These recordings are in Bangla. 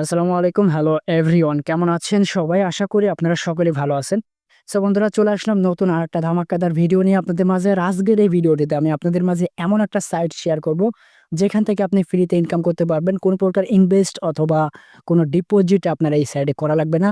আসসালামু আলাইকুম। হ্যালো এভরিওয়ান কেমন আছেন সবাই? আশা করি আপনারা সকলে ভালো আছেন। সো বন্ধুরা, চলে আসলাম নতুন আর একটা ধামাকাদার ভিডিও নিয়ে আপনাদের মাঝে। আজকের এই ভিডিওটিতে আমি আপনাদের মাঝে এমন একটা সাইট শেয়ার করব, যেখান থেকে আপনি ফ্রিতে ইনকাম করতে পারবেন। কোনো প্রকার ইনভেস্ট অথবা কোনো ডিপোজিট আপনার এই সাইডে করা লাগবে না।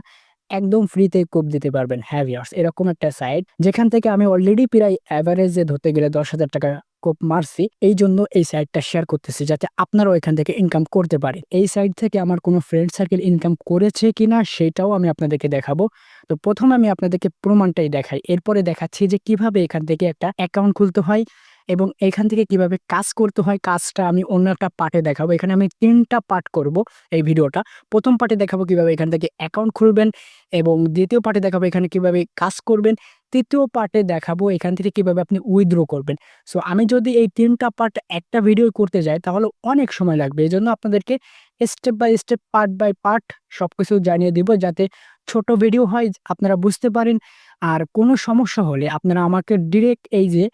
একদম ফ্রিতে কোপ দিতে পারবেন। হ্যাভিয়ার্স এরকম একটা সাইট যেখান থেকে আমি অলরেডি প্রায় অ্যাভারেজে ধরতে গেলে দশ হাজার টাকা কোপ মারছি এই জন্য এই সাইটটা শেয়ার করতেছি যাতে আপনারাও এখান থেকে ইনকাম করতে পারেন। এই সাইট থেকে আমার কোনো ফ্রেন্ড সার্কেল ইনকাম করেছে কিনা সেটাও আমি আপনাদেরকে দেখাবো। তো প্রথমে আমি আপনাদেরকে প্রমাণটাই দেখাই। এরপরে দেখাচ্ছি যে কীভাবে এখান থেকে একটা অ্যাকাউন্ট খুলতে হয় এবং এখান থেকে কীভাবে কাজ করতে হয়। কাজটা আমি অন্য একটা পার্টে দেখাবো। এখানে আমি তিনটা পার্ট করব এই ভিডিওটা। প্রথম পার্টে দেখাবো কীভাবে এখান থেকে অ্যাকাউন্ট খুলবেন এবং দ্বিতীয় পার্টে দেখাবো এখানে কীভাবে কাজ করবেন। তৃতীয় পার্টে দেখাবো এখান থেকে কীভাবে আপনি উইথড্র করবেন। সো আমি যদি এই তিনটা পার্ট একটা ভিডিও করতে যাই, তাহলে অনেক সময় লাগবে। এই জন্য আপনাদেরকে step by step part by part সব কিছু জানিয়ে দিব যাতে ছোট ভিডিও হয়, আপনারা বুঝতে পারেন। আর কোনো সমস্যা হলে আপনারা আমাকে ডিরেক্ট এই যে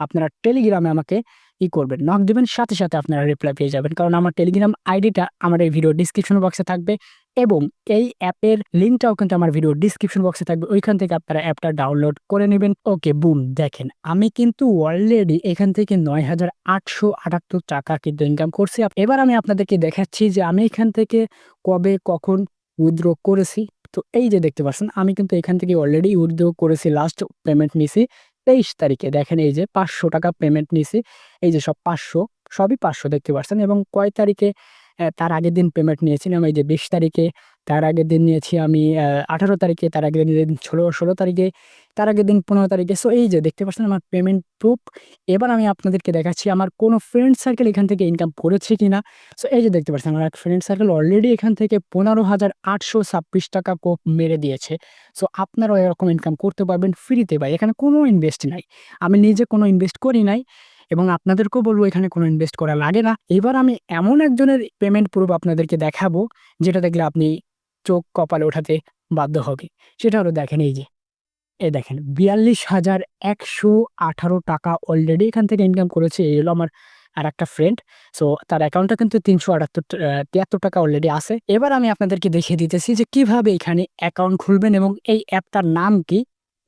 আপনারা টেলিগ্রামে আমাকে ই করবেন। নক দেবেন, সাথে সাথে আপনারা রিপ্লাই পেয়ে যাবেন। কারণ আমার টেলিগ্রাম আইডিটা আমার এই ভিডিও ডিসক্রিপশন বক্সে থাকবে এবং এই অ্যাপের লিঙ্কটাও কিন্তু আমার ভিডিও ডিসক্রিপশন বক্সে থাকবে। ওইখান থেকে আপনারা অ্যাপটা ডাউনলোড করে নেবেন। ওকে বুম দেখেন। আমি কিন্তু অলরেডি এখান থেকে নয় হাজার আটশো আটাত্তর টাকা কিন্তু ইনকাম করছি। এবার আমি আপনাদেরকে দেখাচ্ছি যে আমি এখান থেকে কবে, কখন উইথড্র করেছি। তো এই যে দেখতে পাচ্ছেন, আমি কিন্তু এখান থেকে অলরেডি উইথড্র করেছি। লাস্ট পেমেন্ট নিছি তেইশ তারিখে। দেখেন এই যে পাঁচশো টাকা পেমেন্ট নিছি এই যে সব পাঁচশো, সবই পাঁচশো দেখতে পাচ্ছেন এবং কয় তারিখে তার আগের দিন পেমেন্ট নিয়েছিলাম। এই যে বিশ তারিখে তার আগের দিন নিয়েছি আমি আঠারো তারিখে, তার আগের দিন ষোলো ষোলো তারিখে, তার আগের দিন পনেরো তারিখে। সো এই যে দেখতে পাচ্ছেন আমার পেমেন্ট প্রুফ এবার আমি আপনাদেরকে দেখাচ্ছি আমার কোনো ফ্রেন্ড সার্কেল এখান থেকে ইনকাম করেছে কি না সো এই যে দেখতে পাচ্ছেন আমার এক ফ্রেন্ড সার্কেল অলরেডি এখান থেকে পনেরো হাজার আটশো ছাব্বিশ টাকা কোপ মেরে দিয়েছে। সো আপনারাও এরকম ইনকাম করতে পারবেন ফ্রিতে ভাই। এখানে কোনো ইনভেস্ট নাই। আমি নিজে কোনো ইনভেস্ট করি নাই। এবং আপনাদেরকেও বলব, এখানে কোনো ইনভেস্ট করা লাগে না। এবার আমি এমন একজনের পেমেন্ট প্রুফ আপনাদেরকে দেখাবো, যেটা দেখলে আপনি চোখ কপালে ওঠাতে বাধ্য হবে। সেটা হলো দেখেন, এই যে। এ দেখেন, বিয়াল্লিশ হাজার একশো আঠারো টাকা অলরেডি এখান থেকে ইনকাম করেছে। এই হলো আমার আর একটা ফ্রেন্ড সো তার অ্যাকাউন্টটা কিন্তু তিনশো আটাত্তর তিয়াত্তর টাকা অলরেডি আছে। এবার আমি আপনাদেরকে দেখিয়ে দিতেছি যে কীভাবে এখানে অ্যাকাউন্ট খুলবেন এবং এই অ্যাপটার নাম কি।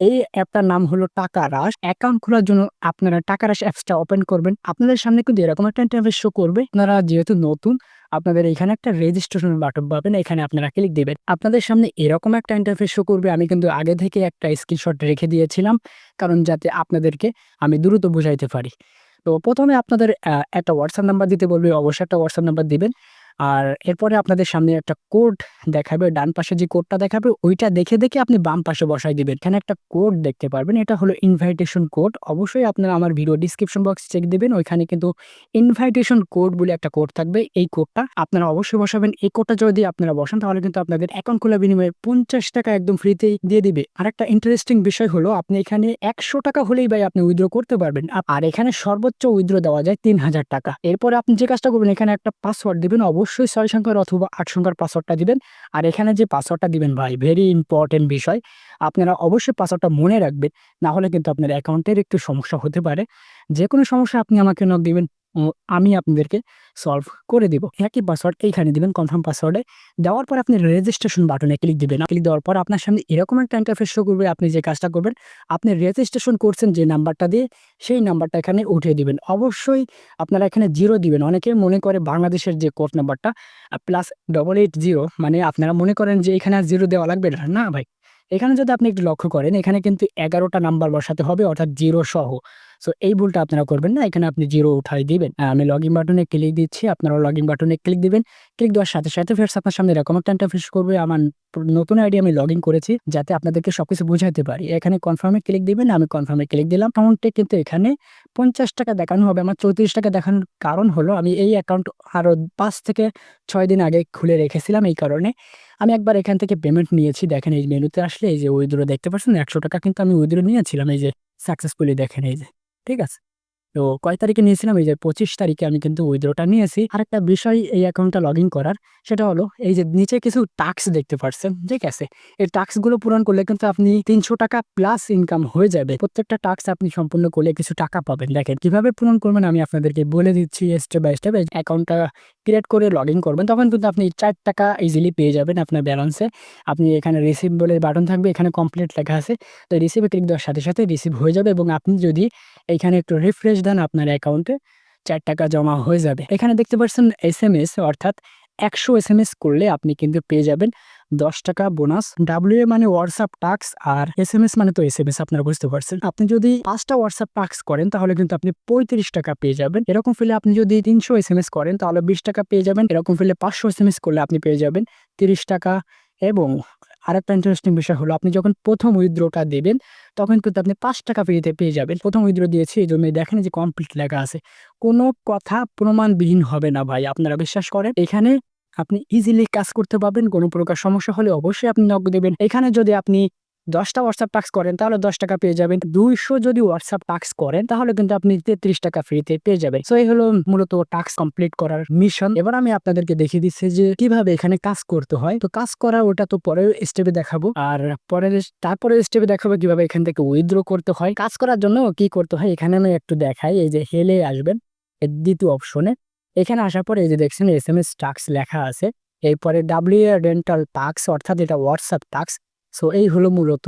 এই অ্যাপটার নাম হলো টাকা রাশ। অ্যাকাউন্ট খোলার জন্য আপনারা টাকা রাশ অ্যাপসটা ওপেন করবেন। আপনাদের সামনে কিন্তু এরকম একটা ইন্টারফেস শো করবে। আপনারা যেহেতু নতুন, আপনাদের এখানে একটা রেজিস্ট্রেশন বাটন পাবেন। এখানে আপনারা ক্লিক দেবেন। আপনাদের সামনে এরকম একটা ইন্টারফেস শো করবে। আমি কিন্তু আগে থেকে একটা স্ক্রিনশট রেখে দিয়েছিলাম, কারণ যাতে আপনাদেরকে আমি দ্রুত বুঝাইতে পারি। তো প্রথমে আপনাদের একটা হোয়াটসঅ্যাপ নাম্বার দিতে বলবে। অবশ্যই একটা হোয়াটসঅ্যাপ নাম্বার দিবেন। আর এরপরে আপনাদের সামনে একটা কোড দেখাবে, ডান পাশে যে কোডটা দেখাবে, ওইটা দেখে দেখে আপনি বাম পাশে বসাই দিবেন। এখানে একটা কোড দেখতে পারবেন, এটা হলো ইনভাইটেশন কোড অবশ্যই আপনারা আমার ভিডিও ডিসক্রিপশন বক্স চেক দেবেন, ওইখানে কিন্তু ইনভাইটেশন কোড বলে একটা কোড থাকবে। এই কোডটা আপনারা অবশ্যই বসাবেন। এই কোডটা যদি আপনারা বসান, তাহলে কিন্তু আপনাদের অ্যাকাউন্ট খোলা বিনিময়ে পঞ্চাশ টাকা একদম ফ্রিতেই দিয়ে দিবে। আর একটা ইন্টারেস্টিং বিষয় হলো, আপনি এখানে একশো টাকা হলেই ভাই আপনি উইথড্র করতে পারবেন। আর এখানে সর্বোচ্চ উইথড্র দেওয়া যায় তিন হাজার টাকা। এরপরে আপনি যে কাজটা করবেন, এখানে একটা পাসওয়ার্ড দেবেন। অবশ্যই ছয় সংখ্যার অথবা আট সংখ্যার পাসওয়ার্ডটা দিবেন। আর এখানে যে পাসওয়ার্ডটা দিবেন ভাই ভেরি ইম্পর্টেন্ট বিষয়। আপনারা অবশ্যই পাসওয়ার্ডটা মনে রাখবেন, না হলে কিন্তু আপনার অ্যাকাউন্টের একটু সমস্যা হতে পারে। যে কোনো সমস্যা আপনি আমাকে নক দিবেন। আমি আপনাদেরকে সলভ করে দেবো। একই পাসওয়ার্ড এইখানে দিবেন কনফার্ম পাসওয়ার্ডে দেওয়ার পর আপনি রেজিস্ট্রেশন বাটনে ক্লিক দিবেন। ক্লিক দেওয়ার পর আপনার সামনে এরকম একটা ইন্টারফেস শো করবে, আপনি যে কাজটা করবেন, আপনি রেজিস্ট্রেশন করছেন যে নাম্বারটা দিয়ে, সেই নাম্বারটা এখানে উঠিয়ে দিবেন। অবশ্যই আপনারা এখানে জিরো দিবেন। অনেকে মনে করে বাংলাদেশের যে কোড নাম্বারটা প্লাস ডবল এইট জিরো মানে আপনারা মনে করেন যে এখানে জিরো দেওয়া লাগবে না ভাই। এখানে যদি আপনি একটু লক্ষ্য করেন, এখানে কিন্তু এগারোটা নাম্বার বসাতে হবে, অর্থাৎ জিরো সহ। সো এই ভুলটা আপনারা করবেন না, এখানে আপনি জিরো উঠাই দিবেন। আমি লগ ইন বাটনে ক্লিক দিচ্ছি আপনারা লগ ইন বাটনে ক্লিক দিবেন। ক্লিক দেওয়ার সাথে সাথে ফের আপনার সামনে এরকম একটা ইন্টারফেস করবে। আমার নতুন আইডি আমি লগ ইন করেছি, যাতে আপনাদেরকে সবকিছু বুঝাইতে পারি। এখানে কনফার্মে ক্লিক দিবেন, আমি কনফার্মে ক্লিক দিলাম। অ্যাকাউন্টে কিন্তু এখানে পঞ্চাশ টাকা দেখানো হবে, আমার চৌত্রিশ টাকা দেখানোর কারণ হলো, আমি এই অ্যাকাউন্ট আরও পাঁচ থেকে ছয় দিন আগে খুলে রেখেছিলাম, এই কারণে। আমি একবার এখান থেকে পেমেন্ট নিয়েছি। দেখেন এই মেনুতে আসলে এই যে উইথড্র দেখতে পাচ্ছেন, একশো টাকা কিন্তু আমি উইথড্র নিয়েছিলাম। এই যে সাকসেসফুলি দেখেন এই যে, ঠিক আছে? তো কয় তারিখে নিয়েছিলাম? এই যে পঁচিশ তারিখে আমি কিন্তু উইথড্রটা নিয়েছি। আর একটা বিষয় এই অ্যাকাউন্টটা লগ ইন করার, সেটা হলো এই যে নিচে কিছু টাক্স দেখতে পাচ্ছেন, ঠিক আছে? এই টাক্সগুলো পূরণ করলে কিন্তু আপনি তিনশো টাকা প্লাস ইনকাম হয়ে যাবে। প্রত্যেকটা টাক্স আপনি সম্পূর্ণ করলে কিছু টাকা পাবেন। দেখেন কীভাবে পূরণ করবেন আমি আপনাদেরকে বলে দিচ্ছি স্টেপ বাই স্টেপ অ্যাকাউন্টটা ক্রিয়েট করে লগ ইন করবেন, তখন কিন্তু আপনি চার টাকা ইজিলি পেয়ে যাবেন আপনার ব্যালেন্সে আপনি এখানে রিসিভ বলে বাটন থাকবে, এখানে কমপ্লিট লেখা আছে। তো রিসিভে ক্লিক দেওয়ার সাথে সাথে রিসিভ হয়ে যাবে এবং আপনি যদি এখানে একটু রিফ্রেশ দেন আপনার অ্যাকাউন্টে চার টাকা জমা হয়ে যাবে। এখানে দেখতে পাচ্ছেন এস অর্থাৎ একশো এস করলে আপনি কিন্তু পেয়ে যাবেন। দশ টাকা বোনাস ডাব্লিউ মানে হোয়াটসঅ্যাপ টাক্স আর এস এম এস মানে তো এস এম এস আপনারা বুঝতে পারছেন। আপনি যদি পাঁচটা হোয়াটসঅ্যাপ টাক্স করেন, তাহলে কিন্তু আপনি পঁয়ত্রিশ টাকা পেয়ে যাবেন। এরকম ফেলে আপনি যদি তিনশো এস এম এস করেন, তাহলে বিশ টাকা পেয়ে যাবেন। এরকম ফেলে পাঁচশো এস এম এস করলে আপনি পেয়ে যাবেন তিরিশ টাকা। এবং আরেকটা ইন্টারেস্টিং বিষয় হলো, আপনি যখন প্রথম উইথড্রোটা দেবেন, তখন কিন্তু আপনি পাঁচ টাকা ফ্রিতে পেয়ে যাবেন। প্রথম উইথড্রো দিয়েছি, এই জন্য দেখেন যে কমপ্লিট লেখা আছে। কোনো কথা প্রমাণবিহীন হবে না ভাই, আপনারা বিশ্বাস করেন। এখানে আপনি ইজিলি কাজ করতে পারবেন, কোনো প্রকার সমস্যা হলে অবশ্যই আপনি নক দেবেন। এখানে যদি আপনি দশটা হোয়াটসঅ্যাপ টাক্স করেন, তাহলে দশ টাকা পেয়ে যাবেন। দুইশো যদি হোয়াটসঅ্যাপ টাক্স করেন, তাহলে কিন্তু আপনি তেত্রিশ টাকা ফ্রিতে পেয়ে যাবেন। সো এই হলো মূলত টাক্স কমপ্লিট করার মিশন এবার আমি আপনাদেরকে দেখিয়ে দিচ্ছি যে কীভাবে এখানে কাজ করতে হয়। তো কাজ করা, ওটা তো পরের স্টেপে দেখাবো। আর পরের তারপরে স্টেপে দেখাবো কীভাবে এখান থেকে উইথড্র করতে হয়। কাজ করার জন্য কি করতে হয়? এখানে আমি একটু দেখাই। এই যে হেলে আসবেন দ্বিতীয় অপশনে এখানে আসার পরে এই যে দেখছেন, এস এম এস টাক্স লেখা আছে। এরপরে ডাব্লিউ ডেন্টাল টাক্স অর্থাৎ এটা হোয়াটসঅ্যাপ টাক্স সো এই হলো মূলত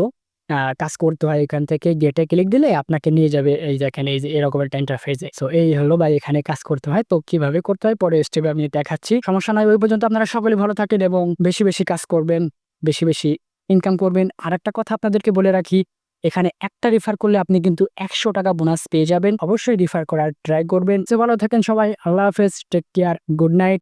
কাজ করতে হয় এখান থেকে। গেটে ক্লিক দিলে আপনাকে নিয়ে যাবে এই দেখেন, এই যে এরকম একটা ইন্টারফেসে সো এই হলো বা এখানে কাজ করতে হয়। তো কীভাবে করতে হয়? পরে স্টেপে আমি দেখাচ্ছি। সমস্যা নয় ওই পর্যন্ত আপনারা সকলে ভালো থাকেন এবং বেশি বেশি কাজ করবেন, বেশি বেশি ইনকাম করবেন। আর একটা কথা আপনাদেরকে বলে রাখি এখানে একটা রিফার করলে আপনি কিন্তু একশো টাকা বোনাস পেয়ে যাবেন। অবশ্যই রিফার করার ট্রাই করবেন। ভালো থাকেন সবাই। আল্লাহ হাফেজ। Take care good night